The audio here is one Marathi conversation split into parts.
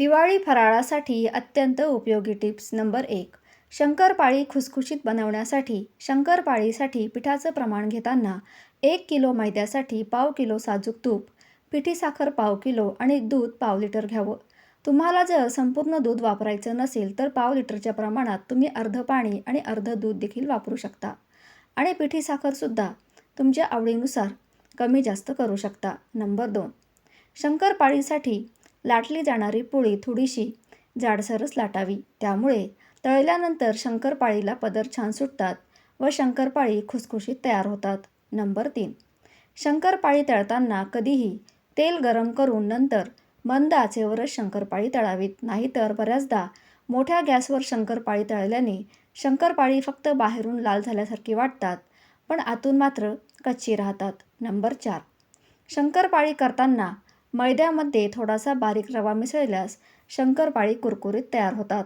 दिवाळी फराळासाठी अत्यंत उपयोगी टिप्स नंबर एक. शंकरपाळी खुसखुशीत बनवण्यासाठी शंकरपाळीसाठी पिठाचं प्रमाण घेताना एक किलो मैद्यासाठी पाव किलो साजूक तूप पिठी साखर पाव किलो आणि दूध पाव लिटर घ्यावं. तुम्हाला जर संपूर्ण दूध वापरायचं नसेल तर पाव लिटरच्या प्रमाणात तुम्ही अर्धं पाणी आणि अर्धं दूध देखील वापरू शकता. आणि पिठी साखरसुद्धा तुमच्या आवडीनुसार कमी जास्त करू शकता. नंबर दोन. शंकरपाळीसाठी लाटली जाणारी पोळी थोडीशी जाडसरच लाटावी. त्यामुळे तळल्यानंतर शंकरपाळीला पदर छान सुटतात व शंकरपाळी खुसखुशीत तयार होतात. नंबर तीन. शंकरपाळी तळताना कधीही तेल गरम करून नंतर मंद आचेवरच शंकरपाळी तळावीत. नाहीतर बऱ्याचदा मोठ्या गॅसवर शंकरपाळी तळल्याने शंकरपाळी फक्त बाहेरून लाल झाल्यासारखी वाटतात पण आतून मात्र कच्ची राहतात. नंबर चार. शंकरपाळी करताना मैद्यामध्ये थोडासा बारीक रवा मिसळल्यास शंकरपाळी कुरकुरीत तयार होतात.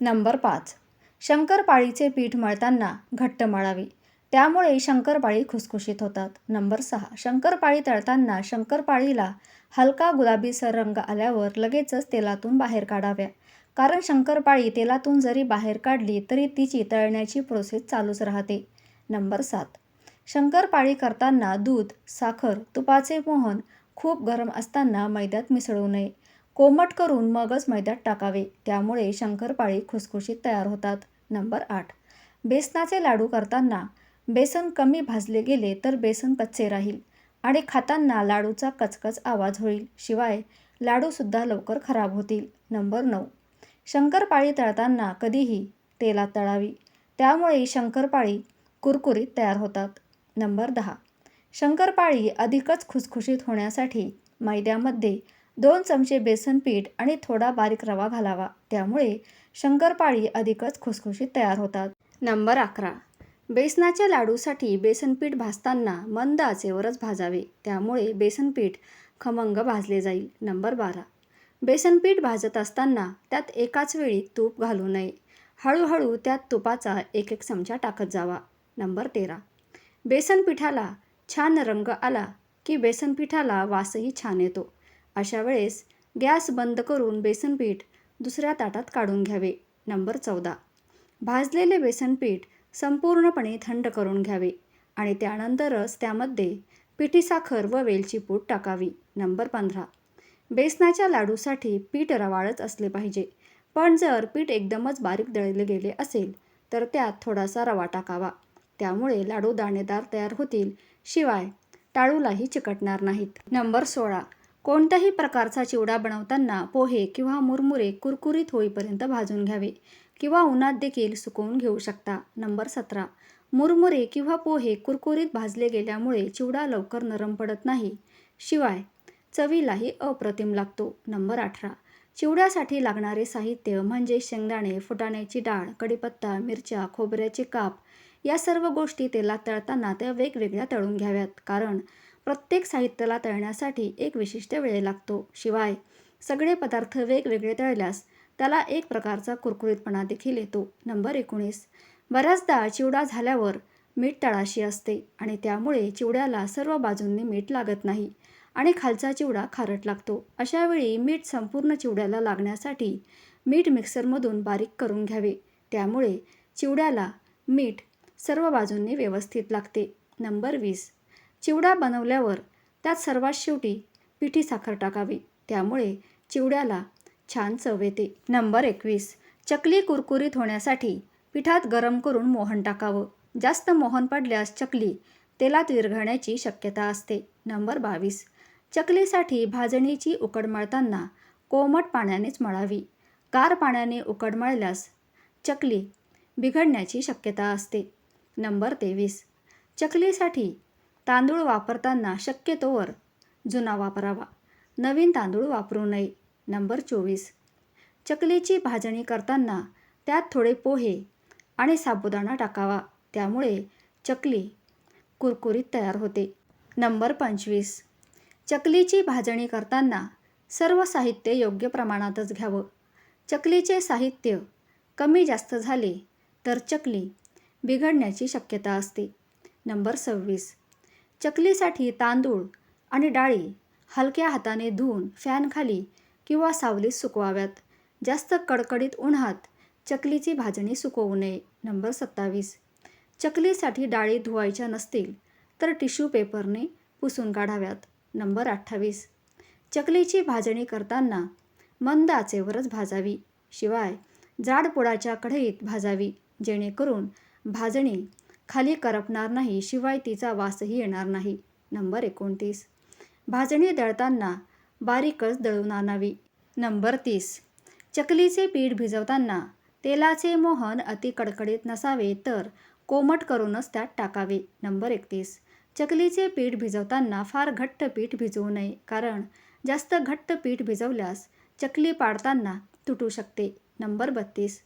नंबर पाच. शंकरपाळीचे पीठ मळताना घट्ट मळावी. त्यामुळे शंकरपाळी खुसखुशीत होतात. नंबर सहा. शंकरपाळी तळताना शंकरपाळीला हलका गुलाबीसर रंग आल्यावर लगेचच तेलातून बाहेर काढाव्या. कारण शंकरपाळी तेलातून जरी बाहेर काढली तरी तिची तळण्याची प्रोसेस चालूच राहते. नंबर सात. शंकरपाळी करताना दूध साखर तुपाचे मोहन खूप गरम असताना मैद्यात मिसळू नये. कोमट करून मगच मैद्यात टाकावे. त्यामुळे शंकरपाळी खुसखुशीत तयार होतात. नंबर आठ. बेसनाचे लाडू करताना बेसन कमी भाजले गेले तर बेसन कच्चे राहील आणि खाताना लाडूचा कचकच आवाज होईल. शिवाय लाडूसुद्धा लवकर खराब होतील. नंबर नऊ. शंकरपाळी तळताना कधीही तेलात तळावी. त्यामुळे शंकरपाळी कुरकुरीत तयार होतात. नंबर दहा. शंकरपाळी अधिकच खुसखुशीत होण्यासाठी मैद्यामध्ये दोन चमचे बेसन पीठ आणि थोडा बारीक रवा घालावा. त्यामुळे शंकरपाळी अधिकच खुसखुशीत तयार होतात. नंबर अकरा. बेसनाच्या लाडूसाठी बेसनपीठ भाजताना मंद आचेवरच भाजावे. त्यामुळे बेसनपीठ खमंग भाजले जाईल. नंबर बारा. बेसनपीठ भाजत असताना त्यात एकाच वेळी तूप घालू नये. हळूहळू त्यात तुपाचा एक एक चमचा टाकत जावा. नंबर तेरा. बेसनपिठाला छान रंग आला की बेसनपिठाला वासही छान येतो. अशा वेळेस गॅस बंद करून बेसनपीठ दुसऱ्या ताटात काढून घ्यावे. नंबर चौदा. भाजलेले बेसनपीठ संपूर्णपणे थंड करून घ्यावे आणि त्यानंतरच त्यामध्ये पिठी साखर व वेलची पूड टाकावी. नंबर पंधरा. बेसनाच्या लाडूसाठी पीठ रवाळच असले पाहिजे. पण जर पीठ एकदमच बारीक दळले गेले असेल तर त्यात थोडासा रवा टाकावा. त्यामुळे लाडू दाणेदार तयार होतील शिवाय टाळूलाही चिकटणार नाहीत. नंबर सोळा. कोणत्याही प्रकारचा चिवडा बनवताना पोहे किंवा मुरमुरे कुरकुरीत होईपर्यंत भाजून घ्यावे किंवा उन्हात देखील सुकवून घेऊ शकता. नंबर सतरा. मुरमुरे किंवा पोहे कुरकुरीत भाजले गेल्यामुळे चिवडा लवकर नरम पडत नाही. शिवाय चवीलाही अप्रतिम लागतो. नंबर अठरा. चिवड्यासाठी लागणारे साहित्य म्हणजे शेंगदाणे फुटाण्याची डाळ कढीपत्ता मिरच्या खोबऱ्याचे काप या सर्व गोष्टी तेलात तळताना त्या वेगवेगळ्या तळून घ्याव्यात. कारण प्रत्येक साहित्याला तळण्यासाठी एक विशिष्ट वेळ लागतो. शिवाय सगळे पदार्थ वेगवेगळे तळल्यास त्याला एक प्रकारचा कुरकुरीतपणा देखील येतो. नंबर एकोणीस. बऱ्याचदा चिवडा झाल्यावर मीठ तळाशी असते आणि त्यामुळे चिवड्याला सर्व बाजूंनी मीठ लागत नाही आणि खालचा चिवडा खारट लागतो. अशावेळी मीठ संपूर्ण चिवड्याला लागण्यासाठी मीठ मिक्सरमधून बारीक करून घ्यावे. त्यामुळे चिवड्याला मीठ सर्व बाजूंनी व्यवस्थित लागते. नंबर वीस. चिवडा बनवल्यावर त्यात सर्वात शेवटी पिठी साखर टाकावी. त्यामुळे चिवड्याला छान चव येते. नंबर एकवीस. चकली कुरकुरीत होण्यासाठी पिठात गरम करून मोहन टाकावं. जास्त मोहन पडल्यास चकली तेलात विरघळण्याची शक्यता असते. नंबर बावीस. चकलीसाठी भाजणीची उकड मळताना कोमट पाण्यानेच मळावी. गार पाण्याने उकड मळल्यास चकली बिघडण्याची शक्यता असते. नंबर तेवीस. चकलीसाठी तांदूळ वापरताना शक्यतोवर जुना वापरावा. नवीन तांदूळ वापरू नये. नंबर चोवीस. चकलीची भाजणी करताना त्यात थोडे पोहे आणि साबुदाणा टाकावा. त्यामुळे चकली कुरकुरीत तयार होते. नंबर पंचवीस. चकलीची भाजणी करताना सर्व साहित्य योग्य प्रमाणातच घ्यावं. चकलीचे साहित्य कमी जास्त झाले तर चकली बिघडण्याची शक्यता असते. नंबर सव्वीस. चकलीसाठी तांदूळ आणि डाळी हलक्या हाताने धुवून फॅनखाली किंवा सावलीत सुकवाव्यात. जास्त कडकडीत उन्हात चकलीची भाजणी सुकवू नये. नंबर सत्तावीस. चकलीसाठी डाळी धुवायच्या नसतील तर टिश्यू पेपरने पुसून काढाव्यात. नंबर अठ्ठावीस. चकलीची भाजणी करताना मंद आचेवरच भाजावी. शिवाय जाडपोडाच्या कढईत भाजावी जेणेकरून भाजणी. खाली करपणार नाही शिवाय तिचा वासही येणार नाही. नंबर एकोणतीस. भाजणी दळताना बारीकच दळून आणावी. नंबर तीस. चकलीचे पीठ भिजवताना तेलाचे मोहन अति कडकडीत नसावे तर कोमट करूनच त्यात टाकावे. नंबर एकतीस. चकलीचे पीठ भिजवताना फार घट्ट पीठ भिजवू नये कारण जास्त घट्ट पीठ भिजवल्यास चकली पाडताना तुटू शकते. नंबर बत्तीस.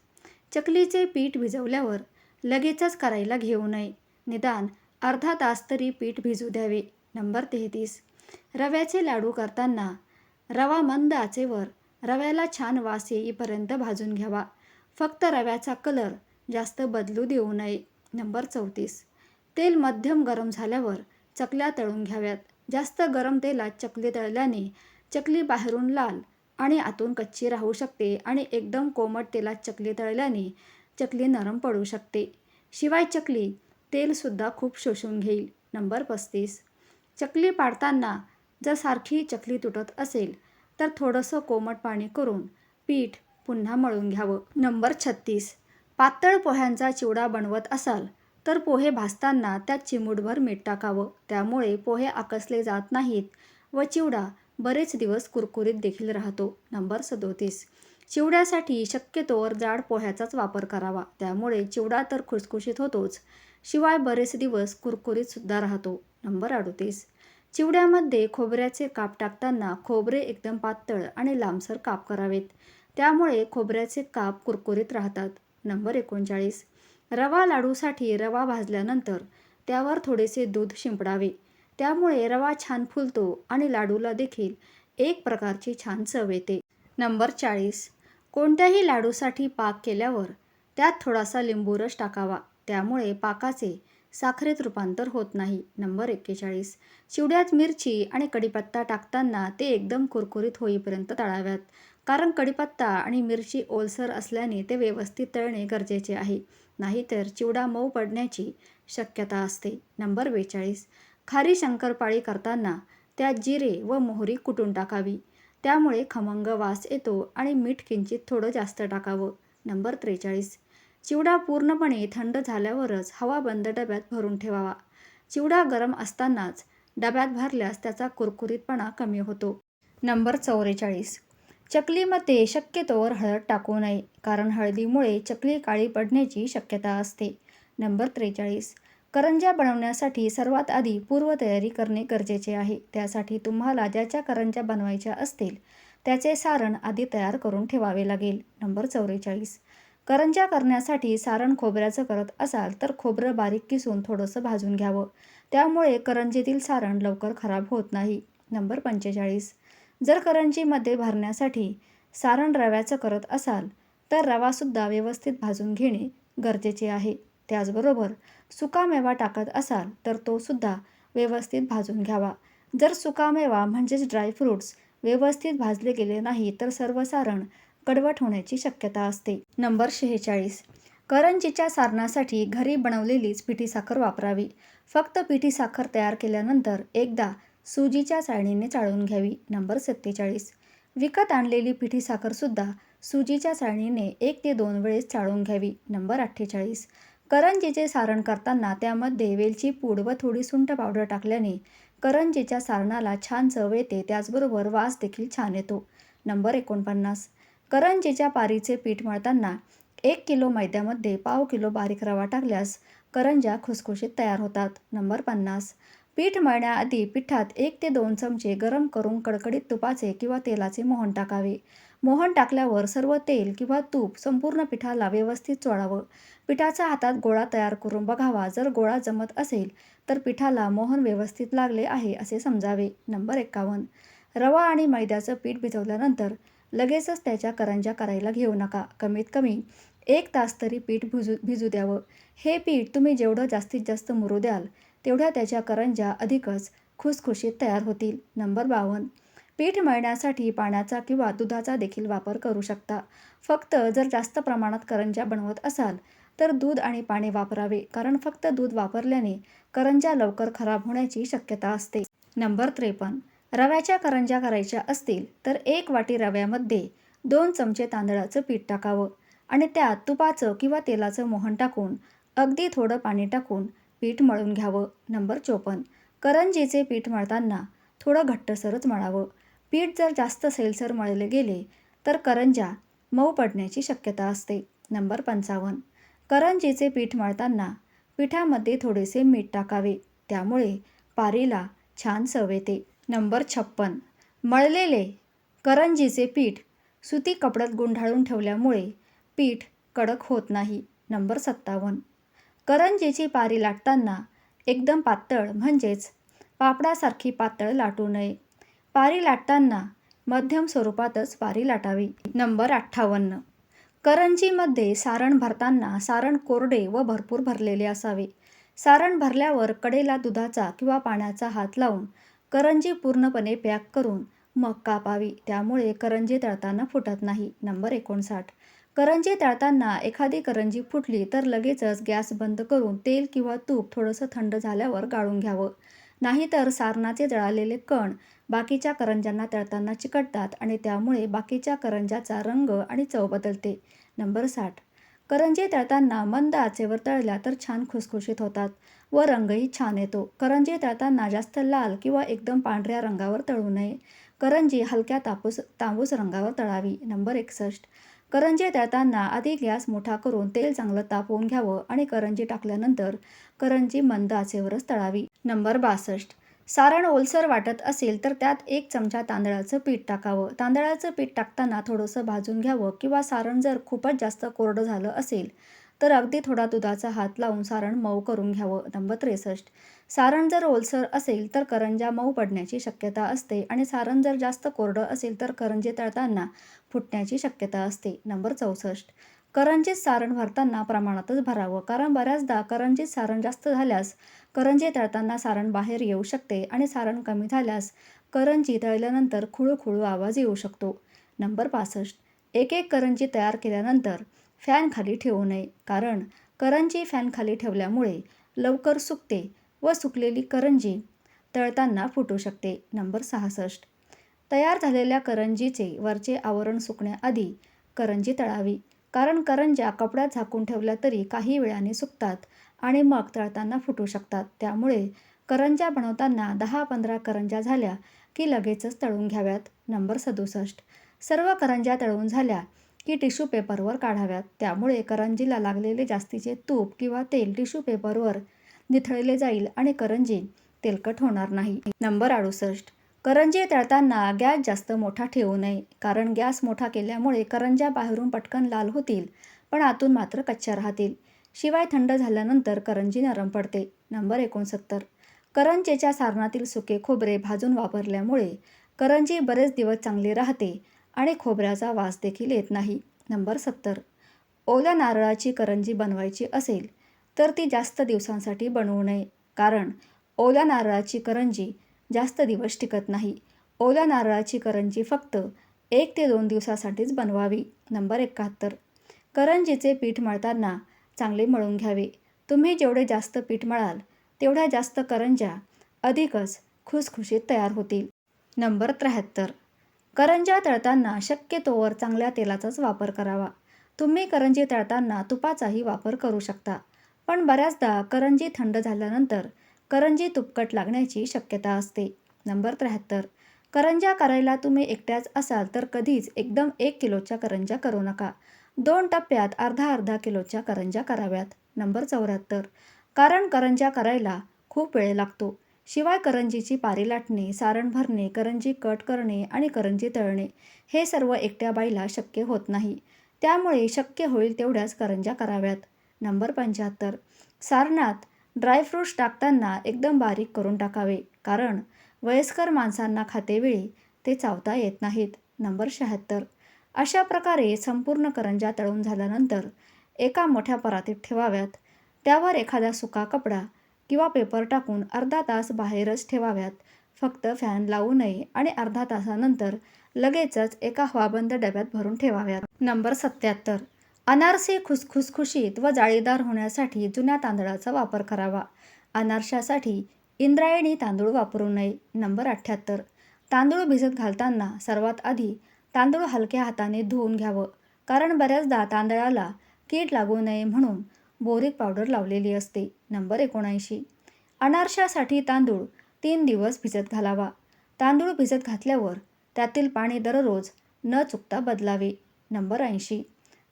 चकलीचे पीठ भिजवल्यावर लगेचच करायला घेऊ नये. निदान अर्धा तास तरी पीठ भिजू द्यावे. नंबर तेहतीस. रव्याचे लाडू करताना रवा मंद आचेवर रव्याला छान वास येईपर्यंत भाजून घ्यावा. फक्त रव्याचा कलर जास्त बदलू देऊ नये. नंबर चौतीस. तेल मध्यम गरम झाल्यावर चकल्या तळून घ्याव्यात. जास्त गरम तेलात चकली तळल्याने चकली बाहेरून लाल आणि आतून कच्ची राहू शकते आणि एकदम कोमट तेलात चकली तळल्याने चकली नरम पडू शकते. शिवाय चकली तेलसुद्धा खूप शोषून घेईल. नंबर पस्तीस. चकली पाडताना जर सारखी चकली तुटत असेल तर थोडंसं कोमट पाणी करून पीठ पुन्हा मळून घ्यावं. नंबर छत्तीस. पातळ पोह्यांचा चिवडा बनवत असाल तर पोहे भाजताना त्यात चिमूटभर मीठ टाकावं. त्यामुळे पोहे आकसले जात नाहीत व चिवडा बरेच दिवस कुरकुरीत देखील राहतो. नंबर सदोतीस. चिवड्यासाठी शक्यतोवर जाड पोह्याचाच वापर करावा. त्यामुळे चिवडा तर खुसखुशीत होतोच. शिवाय बरेच दिवस कुरकुरीतसुद्धा राहतो. नंबर अडतीस. चिवड्यामध्ये खोबऱ्याचे काप टाकताना खोबरे एकदम पातळ आणि लांबसर काप करावेत. त्यामुळे खोबऱ्याचे काप कुरकुरीत राहतात. नंबर एकोणचाळीस. रवा लाडूसाठी रवा भाजल्यानंतर त्यावर थोडेसे दूध शिंपडावे. त्यामुळे रवा छान फुलतो आणि लाडूला देखील एक प्रकारची छान चव येते. नंबर चाळीस. कोणत्याही लाडूसाठी पाक केल्यावर त्यात थोडासा लिंबू रस टाकावा. त्यामुळे पाकाचे साखरेत रूपांतर होत नाही. नंबर एक्केचाळीस. चिवड्यात मिरची आणि कढीपत्ता टाकताना ते एकदम कुरकुरीत होईपर्यंत तळाव्यात. कारण कढीपत्ता आणि मिरची ओलसर असल्याने ते व्यवस्थित तळणे गरजेचे आहे. नाहीतर चिवडा मऊ पडण्याची शक्यता असते. नंबर बेचाळीस. खारी शंकरपाळी करताना त्यात जिरे व मोहरी कुटून टाकावी. त्यामुळे खमंग वास येतो आणि मीठ किंचित थोडं जास्त टाकावं. नंबर त्रेचाळीस. चिवडा पूर्णपणे थंड झाल्यावरच हवा बंद डब्यात भरून ठेवावा. चिवडा गरम असतानाच डब्यात भरल्यास त्याचा कुरकुरीतपणा कमी होतो. नंबर चौवेचाळीस. चकलीमध्ये शक्यतोवर हळद टाकू नये कारण हळदीमुळे चकली काळी पडण्याची शक्यता असते. नंबर त्रेचाळीस. करंज्या बनवण्यासाठी सर्वात आधी पूर्वतयारी करणे गरजेचे आहे. त्यासाठी तुम्हाला ज्याच्या करंज्या बनवायच्या असतील त्याचे सारण आधी तयार करून ठेवावे लागेल. नंबर चौवेचाळीस. करंज्या करण्यासाठी सारण खोबऱ्याचं करत असाल तर खोबरं बारीक किसून थोडंसं भाजून घ्यावं. त्यामुळे करंजीतील सारण लवकर खराब होत नाही. नंबर पंचेचाळीस. जर करंजीमध्ये भरण्यासाठी सारण रव्याचं करत असाल तर रवासुद्धा व्यवस्थित भाजून घेणे गरजेचे आहे. त्याचबरोबर सुकामेवा टाकत असाल तर तो सुद्धा व्यवस्थित भाजून घ्यावा. जर सुकामेवा म्हणजेच ड्रायफ्रूट्स व्यवस्थित भाजले गेले नाही तर सर्व सारण कडवट होण्याची शक्यता असते. नंबर शेहेचाळीस. करंजीच्या सारणासाठी घरी बनवलेलीच पिठी साखर वापरावी. फक्त पिठी साखर तयार केल्यानंतर एकदा सुजीच्या चाळणीने चाळून घ्यावी. नंबर सत्तेचाळीस. विकत आणलेली पिठी साखरसुद्धा सुजीच्या चाळणीने एक ते दोन वेळेस चाळून घ्यावी. नंबर अठ्ठेचाळीस. करंजीचे सारण करताना त्यामध्ये वेलची पूड व थोडी सुंठ पावडर टाकल्याने करंजीच्या सारणाला छान चव येते त्याचबरोबर वास देखील छान येतो. नंबर एकोणपन्नास. करंजीच्या पारीचे पीठ मळताना एक किलो मैद्यामध्ये पाव किलो बारीक रवा टाकल्यास करंज्या खुसखुशीत तयार होतात. नंबर पन्नास. पीठ मळण्याआधी पिठात एक ते दोन चमचे गरम करून कडकडीत तुपाचे किंवा तेलाचे मोहन टाकावे. मोहन टाकल्यावर सर्व तेल किंवा तूप संपूर्ण पिठाला व्यवस्थित चोळावं. पिठाचा हातात गोळा तयार करून बघावा. जर गोळा जमत असेल तर पिठाला मोहन व्यवस्थित लागले आहे असे समजावे. नंबर एक्कावन्न. रवा आणि मैद्याचं पीठ भिजवल्यानंतर लगेचच त्याच्या करंज्या करायला घेऊ नका. कमीत कमी एक तास तरी पीठ भिजू भिजू द्यावं. हे पीठ तुम्ही जेवढं जास्तीत जास्त मुरू द्याल तेवढ्या त्याच्या करंज्या अधिकच खुसखुशीत तयार होतील. नंबर बावन्न. पीठ मळण्यासाठी पाण्याचा किंवा दुधाचा देखील वापर करू शकता. फक्त जर जास्त प्रमाणात करंज्या बनवत असाल तर दूध आणि पाणी वापरावे कारण फक्त दूध वापरल्याने करंज्या लवकर खराब होण्याची शक्यता असते. नंबर त्रेपन्न. रव्याच्या करंज्या करायच्या असतील तर एक वाटी रव्यामध्ये दोन चमचे तांदळाचं पीठ टाकावं आणि त्यात तुपाचं किंवा तेलाचं मोहन टाकून अगदी थोडं पाणी टाकून पीठ मळून घ्यावं. नंबर चोपन्न. करंजीचे पीठ मळताना थोडं घट्टसरच मळावं. पीठ जर जास्त सैलसर मळले गेले तर करंज्या मऊ पडण्याची शक्यता असते. नंबर पंचावन्न. करंजीचे पीठ मळताना पिठामध्ये थोडेसे मीठ टाकावे. त्यामुळे पारीला छान चव येते. नंबर छप्पन. मळलेले करंजीचे पीठ सुती कपड्यात गुंढाळून ठेवल्यामुळे पीठ कडक होत नाही. नंबर सत्तावन्न. करंजीची पारी लाटताना एकदम पातळ म्हणजेच पापडासारखी पातळ लाटू नये. पारी लाटताना मध्यम स्वरूपातच पारी लाटावी. नंबर अठ्ठावन्न. करंजीमध्ये सारण भरताना सारण कोरडे व भरपूर भरलेले असावे. सारण भरल्यावर कडेला दुधाचा किंवा पाण्याचा हात लावून करंजी पूर्णपणे पॅक करून मग कापावी. त्यामुळे करंजी तळताना फुटत नाही. नंबर एकोणसाठ. करंजी तळताना एखादी करंजी फुटली तर लगेचच गॅस बंद करून तेल किंवा तूप थोडंसं थंड झाल्यावर गाळून घ्यावं. नाहीतर सारणाचे जळालेले कण बाकीच्या करंज्यांना तळताना चिकटतात आणि त्यामुळे बाकीच्या करंज्याचा रंग आणि चव बदलते. नंबर साठ. करंजी तळताना मंद आचेवर तळल्या तर छान खुसखुशीत होतात व रंगही छान येतो. करंजी तळताना जास्त लाल किंवा एकदम पांढऱ्या रंगावर तळू नये. करंजी हलक्या तापूस तांबूस रंगावर तळावी. नंबर एकसष्ट. करंजी तळताना आधी गॅस मोठा करून तेल चांगलं तापवून घ्यावं आणि करंजी टाकल्यानंतर करंजी मंद आचेवरच तळावी. नंबर बासष्ट. सारण ओलसर वाटत असेल तर त्यात एक चमचा तांदळाचं पीठ टाकावं. तांदळाचं पीठ टाकताना थोडंसं भाजून घ्यावं किंवा सारण जर खूपच जास्त कोरडं झालं असेल तर अगदी थोडा दुधाचा हात लावून सारण मऊ करून घ्यावं. नंबर त्रेसष्ट. सारण जर ओलसर असेल तर करंज्या मऊ पडण्याची शक्यता असते आणि सारण जर जास्त कोरडं असेल तर करंजे तळताना फुटण्याची शक्यता असते. नंबर चौसष्ट. करंजीत सारण भरताना प्रमाणातच भरावं. कारण बऱ्याचदा करंजीत सारण जास्त झाल्यास करंजी तळताना सारण बाहेर येऊ शकते आणि सारण कमी झाल्यास करंजी तळल्यानंतर खुळूखुळू आवाज येऊ शकतो. नंबर पासष्ट. एक एक करंजी तयार केल्यानंतर फॅन खाली ठेवू नये. कारण करंजी फॅन खाली ठेवल्यामुळे लवकर सुकते व सुकलेली करंजी तळताना फुटू शकते. नंबर सहासष्ट. तयार झालेल्या करंजीचे वरचे आवरण सुकण्याआधी करंजी तळावी. कारण करंज्या कपड्यात झाकून ठेवल्या तरी काही वेळाने सुकतात आणि मग तळताना फुटू शकतात. त्यामुळे करंज्या बनवताना दहा पंधरा करंज्या झाल्या की लगेचच तळून घ्याव्यात. नंबर सदुसष्ट. सर्व करंज्या तळून झाल्या की टिश्यू पेपरवर काढाव्यात. त्यामुळे करंजीला लागलेले जास्तीचे तूप किंवा तेल टिश्यू पेपरवर निथळले जाईल आणि करंजी तेलकट होणार नाही. नंबर अडुसष्ट. करंजी तळताना गॅस जास्त मोठा ठेवू नये कारण गॅस मोठा केल्यामुळे करंज्या बाहेरून पटकन लाल होतील पण आतून मात्र कच्च्या राहतील. शिवाय थंड झाल्यानंतर करंजी नरम पडते. नंबर एकोणसत्तर. करंजेच्या सारणातील सुके खोबरे भाजून वापरल्यामुळे करंजी बरेच दिवस चांगली राहते आणि खोबऱ्याचा वास देखील येत नाही. नंबर सत्तर. ओल्या नारळाची करंजी बनवायची असेल तर ती जास्त दिवसांसाठी बनवू नये कारण ओल्या नारळाची करंजी जास्त दिवस टिकत नाही. ओल्या नारळाची करंजी फक्त एक ते दोन दिवसासाठीच बनवावी. नंबर एकाहत्तर. करंजीचे पीठ मळताना चांगले मळून घ्यावे. तुम्ही जेवढे जास्त पीठ मळाल तेवढ्या जास्त करंज्या अधिकच खुसखुशीत तयार होतील. नंबर त्र्याहत्तर. करंज्या तळताना शक्यतोवर चांगल्या तेलाचाच वापर करावा. तुम्ही करंजी तळताना तुपाचाही वापर करू शकता. पण बऱ्याचदा करंजी थंड झाल्यानंतर करंजी तुपकट लागण्याची शक्यता असते. नंबर त्र्याहत्तर. करंज्या करायला तुम्ही एकट्याच असाल तर कधीच एकदम एक किलोच्या करंज्या करू नका. दोन टप्प्यात अर्धा अर्धा किलोच्या करंज्या कराव्यात. नंबर चौऱ्याहत्तर. कारण करंज्या करायला खूप वेळ लागतो. शिवाय करंजीची पारी लाटणे सारण भरणे करंजी कट करणे आणि करंजी तळणे हे सर्व एकट्या बाईला शक्य होत नाही. त्यामुळे शक्य होईल तेवढ्याच करंज्या कराव्यात. नंबर पंच्याहत्तर. सारणात ड्रायफ्रूट्स टाकताना एकदम बारीक करून टाकावे कारण वयस्कर माणसांना खातेवेळी ते चावता येत नाहीत. नंबर शहात्तर. अशा प्रकारे संपूर्ण करंज्या तळून झाल्यानंतर एका मोठ्या परातीत ठेवाव्यात. त्यावर एखादा सुका कपडा किंवा पेपर टाकून अर्धा तास बाहेरच ठेवाव्यात. फक्त फॅन लावू नये आणि अर्धा तासानंतर लगेचच एका हवाबंद डब्यात भरून ठेवाव्यात. नंबर सत्याहत्तर. अनारसे खुसखुसखुशीत व जाळीदार होण्यासाठी जुन्या तांदळाचा वापर करावा. अनारशासाठी इंद्रायणी तांदूळ वापरू नये. नंबर अठ्ठ्याहत्तर. तांदूळ भिजत घालताना सर्वात आधी तांदूळ हलक्या हाताने धुवून घ्यावं. कारण बऱ्याचदा तांदळाला कीड लागू नये म्हणून बोरिक पावडर लावलेली असते. नंबर एकोणऐंशी. अनारशासाठी तांदूळ तीन दिवस भिजत घालावा. तांदूळ भिजत घातल्यावर त्यातील पाणी दररोज न चुकता बदलावे. नंबर ऐंशी.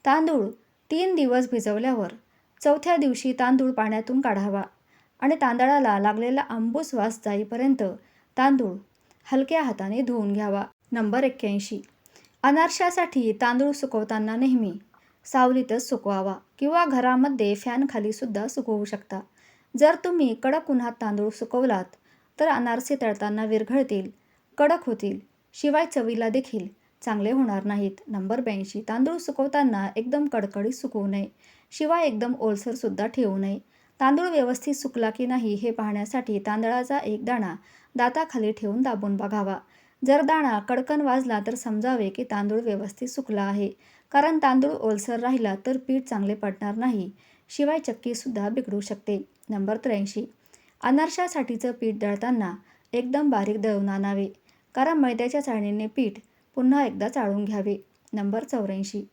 तांदूळ तीन दिवस भिजवल्यावर चौथ्या दिवशी तांदूळ पाण्यातून काढावा आणि तांदळाला लागलेला आंबूस वास जाईपर्यंत तांदूळ हलक्या हाताने धुवून घ्यावा. नंबर एक्क्याऐंशी. अनारशासाठी तांदूळ सुकवताना नेहमी सावलीतच सुकवावा किंवा घरामध्ये फॅनखालीसुद्धा सुकवू शकता. जर तुम्ही कडक उन्हात तांदूळ सुकवलात तर अनारसे तळताना विरघळतील कडक होतील शिवाय चवीला देखील. चांगले होणार नाहीत. नंबर ब्याऐंशी. तांदूळ सुकवताना एकदम कडकडीत सुकवू नये. शिवाय एकदम ओलसरसुद्धा ठेवू नये. तांदूळ व्यवस्थित सुकला की नाही हे पाहण्यासाठी तांदळाचा एक दाणा दाताखाली ठेवून दाबून बघावा. जर दाणा कडकन वाजला तर समजावे की तांदूळ व्यवस्थित सुकला आहे. कारण तांदूळ ओलसर राहिला तर पीठ चांगले पडणार नाही. शिवाय चक्कीसुद्धा बिघडू शकते. नंबर त्र्याऐंशी. अनारशासाठीचं पीठ दळताना एकदम बारीक दळून आणावे. कारण मैद्याच्या चाळणीने पीठ पुन्हा एकदा चाळून घ्यावे. नंबर चौऱ्याऐंशी.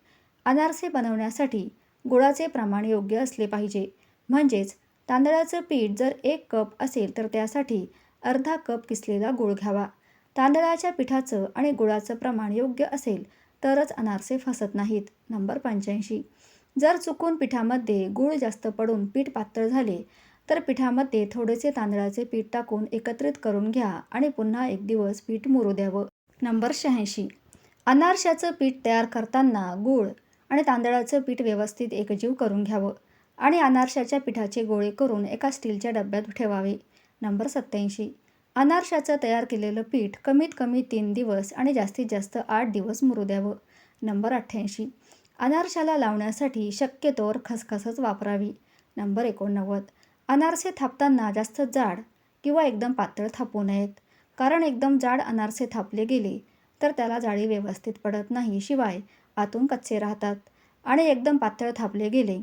अनारसे बनवण्यासाठी गुळाचे प्रमाण योग्य असले पाहिजे. म्हणजेच तांदळाचं पीठ जर एक कप असेल तर त्यासाठी अर्धा कप किसलेला गुळ घ्यावा. तांदळाच्या पिठाचं आणि गुळाचं प्रमाण योग्य असेल तरच अनारसे फसत नाहीत. नंबर पंच्याऐंशी. जर चुकून पिठामध्ये गूळ जास्त पडून पीठ पातळ झाले तर पिठामध्ये थोडेसे तांदळाचे पीठ टाकून एकत्रित करून घ्या आणि पुन्हा एक दिवस पीठ मुरू द्यावं. नंबर शहाऐंशी. अनारशाचं पीठ तयार करताना गूळ आणि तांदळाचं पीठ व्यवस्थित एकजीव करून घ्यावं आणि अनारशाच्या पिठाचे गोळे करून एका स्टीलच्या डब्यात ठेवावे. नंबर सत्याऐंशी अनारशाचं तयार केलेलं पीठ कमीत कमी तीन दिवस आणि जास्तीत जास्त आठ दिवस मुरू द्यावं. नंबर अठ्ठ्याऐंशी. अनारशाला लावण्यासाठी शक्यतोवर खसखसच वापरावी. नंबर एकोणनव्वद. अनारसे थापताना जास्त जाड किंवा एकदम पातळ थापू नयेत. कारण एकदम जाड अनारसे थापले गेले तर त्याला जाळी व्यवस्थित पडत नाही. शिवाय आतून कच्चे राहतात आणि एकदम पातळ थापले गेले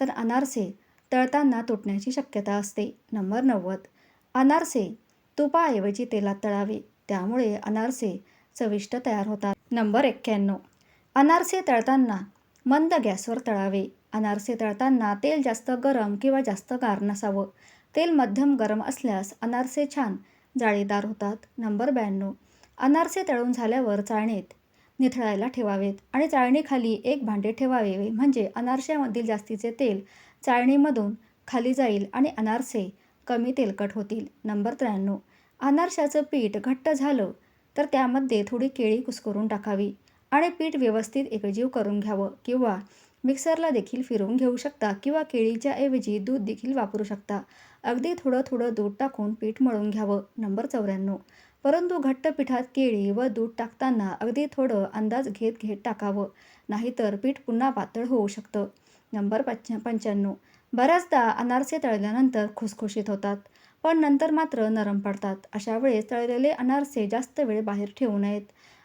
तर अनारसे तळताना तुटण्याची शक्यता असते. नंबर नव्वद. अनारसे तुपाऐवजी तेलात तळावे त्यामुळे अनारसे चविष्ट तयार होतात. नंबर एक्क्याण्णव. अनारसे तळताना मंद गॅसवर तळावे. अनारसे तळताना तेल जास्त गरम किंवा जास्त गार नसावं. तेल मध्यम गरम असल्यास अनारसे छान जाळीदार होतात. नंबर ब्याण्णव. अनारसे तळून झाल्यावर चाळणीत निथळायला ठेवावेत आणि चाळणीखाली एक भांडे ठेवावे. म्हणजे अनारशामधील जास्तीचे तेल चाळणीमधून खाली जाईल आणि अनारसे कमी तेलकट होतील. नंबर त्र्याण्णव. अनारशाचं पीठ घट्ट झालं तर त्यामध्ये थोडी केळी कुस्करून टाकावी आणि पीठ व्यवस्थित एकजीव करून घ्यावं किंवा मिक्सरला देखील फिरवून घेऊ शकता किंवा केळीच्या ऐवजी दूध देखील वापरू शकता. अगदी थोडं थोडं दूध टाकून पीठ मळून घ्यावं. नंबर चौऱ्याण्णव. परंतु घट्ट पिठात केळी व दूध टाकताना अगदी थोडं अंदाज घेत घेत टाकावं. नाहीतर पीठ पुन्हा पातळ होऊ शकतं. नंबर पंच पंच्याण्णव. बऱ्याचदा अनारसे तळल्यानंतर खुसखुशीत होतात पण नंतर मात्र नरम पडतात. अशा वेळेस तळलेले अनारसे जास्त वेळ बाहेर ठेवू नयेत.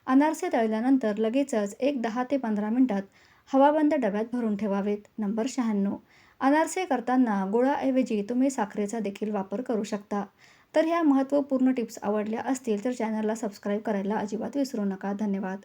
अनारसे तळल्यानंतर लगेचच एक दहा ते पंधरा मिनटात हवाबंद डब्यात भरून ठेवावेत. नंबर शहाण्णव. अनारसे करताना गुळाऐवजी तुम्ही साखरेचा देखील वापर करू शकता. तर ह्या महत्त्वपूर्ण टिप्स आवडल्या असतील तर चॅनलला सबस्क्राईब करायला अजिबात विसरू नका. धन्यवाद.